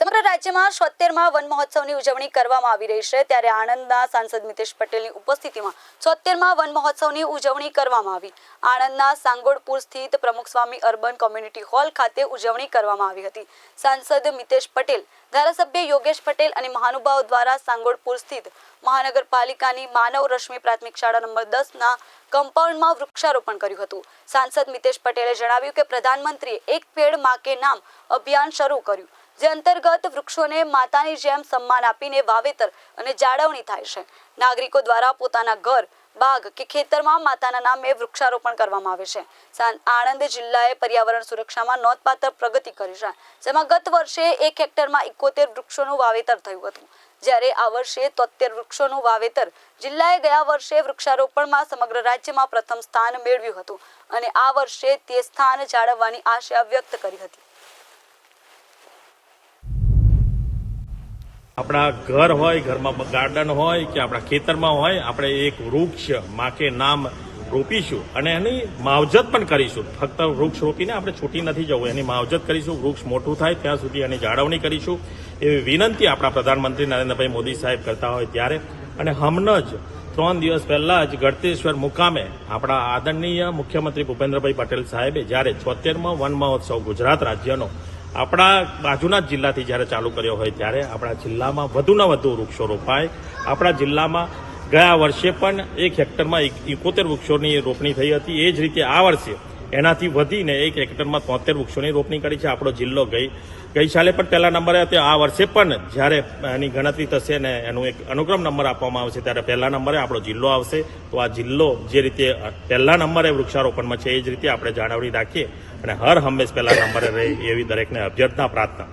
સમગ્ર રાજ્યમાં છોતેરમાં વન મહોત્સવની ઉજવણી કરવામાં આવી રહી છે. ત્યારે આણંદના સાંસદ મિતેશ પટેલની ઉપસ્થિતિમાં છોતેરમાં વન મહોત્સવની ઉજવણી કરવામાં આવી. આણંદના સાંગોડપુર સ્થિત પ્રમુખ સ્વામી અર્બન કોમ્યુનિટી હોલ ખાતે ઉજવણી કરવામાં આવી હતી. સાંસદ મિતેશ પટેલ, ધારાસભ્ય યોગેશ પટેલ અને મહાનુભાવ દ્વારા સાંગોડપુર સ્થિત મહાનગરપાલિકાની માનવ રશ્મિ પ્રાથમિક શાળા નંબર દસના કમ્પાઉન્ડમાં વૃક્ષારોપણ કર્યું હતું. સાંસદ મિતેશ પટેલે જણાવ્યું કે પ્રધાનમંત્રીએ એક પેડમાં કે નામ અભિયાન શરૂ કર્યું. જે અંતર્ગત વૃક્ષોને માતાની જેમ સન્માન આપીને વાવેતર અને જાળવણી થાય છે. નાગરિકો દ્વારા પોતાના ઘર, બાગ કે ખેતરમાં માતાના નામે વૃક્ષારોપણ કરવામાં આવે છે. આણંદ જિલ્લાએ પર્યાવરણ સુરક્ષામાં નોંધપાત્ર પ્રગતિ કરી છે, જેમાં ગત વર્ષે એક હેક્ટરમાં એકોતેર વૃક્ષોનું વાવેતર થયું હતું. જ્યારે આ વર્ષે તોતેર વૃક્ષોનું વાવેતર જિલ્લાએ ગયા વર્ષે વૃક્ષારોપણમાં સમગ્ર રાજ્યમાં પ્રથમ સ્થાન મેળવ્યું હતું અને આ વર્ષે તે સ્થાન જાળવવાની આશા વ્યક્ત કરી હતી. આપણા ઘર હોય, ઘરમાં ગાર્ડન હોય કે આપણા ખેતરમાં હોય, આપણે એક વૃક્ષ માકે નામ રોપીશું અને એની માવજત પણ કરીશું. ફક્ત વૃક્ષ રોપીને આપણે છૂટી નથી જવું. એની માવજત કરીશું, વૃક્ષ મોટું થાય ત્યાં સુધી એની જાળવણી કરીશું. એવી વિનંતી આપણા પ્રધાનમંત્રી નરેન્દ્રભાઈ મોદી સાહેબ કરતા હોય ત્યારે. અને હમણાં જ ત્રણ દિવસ પહેલાં જ ગળતેશ્વર મુકામે આપણા આદરણીય મુખ્યમંત્રી ભૂપેન્દ્રભાઈ પટેલ સાહેબે જ્યારે છોતેરમો વન મહોત્સવ ગુજરાત રાજ્યનો આપણા બાજુના જ જિલ્લાથી જ્યારે ચાલુ કર્યો હોય ત્યારે આપણા જિલ્લામાં વધુને વધુ વૃક્ષો રોપાય. આપણા જિલ્લામાં ગયા વર્ષે પણ એક હેક્ટરમાં એકોતેર વૃક્ષોની રોપણી થઈ હતી. એ જ રીતે આ વર્ષે એનાથી વધીને એક હેક્ટરમાં તોતેર વૃક્ષોની રોપણી કરી છે. આપણો જિલ્લો ગઈ ગઈ સાલે પણ પહેલા નંબરે હતો. આ વર્ષે પણ જ્યારે એની ગણતરી થશે ને એનું એક અનુક્રમ નંબર આપવામાં આવશે ત્યારે પહેલા નંબરે આપણો જિલ્લો આવશે. તો આ જિલ્લો જે રીતે પહેલા નંબરે વૃક્ષારોપણમાં છે એ જ રીતે આપણે જાળવણી રાખીએ. અને હર હંમેશ પહેલા નંબરે રહે એવી દરેકને અભ્યર્થના પ્રાર્થના.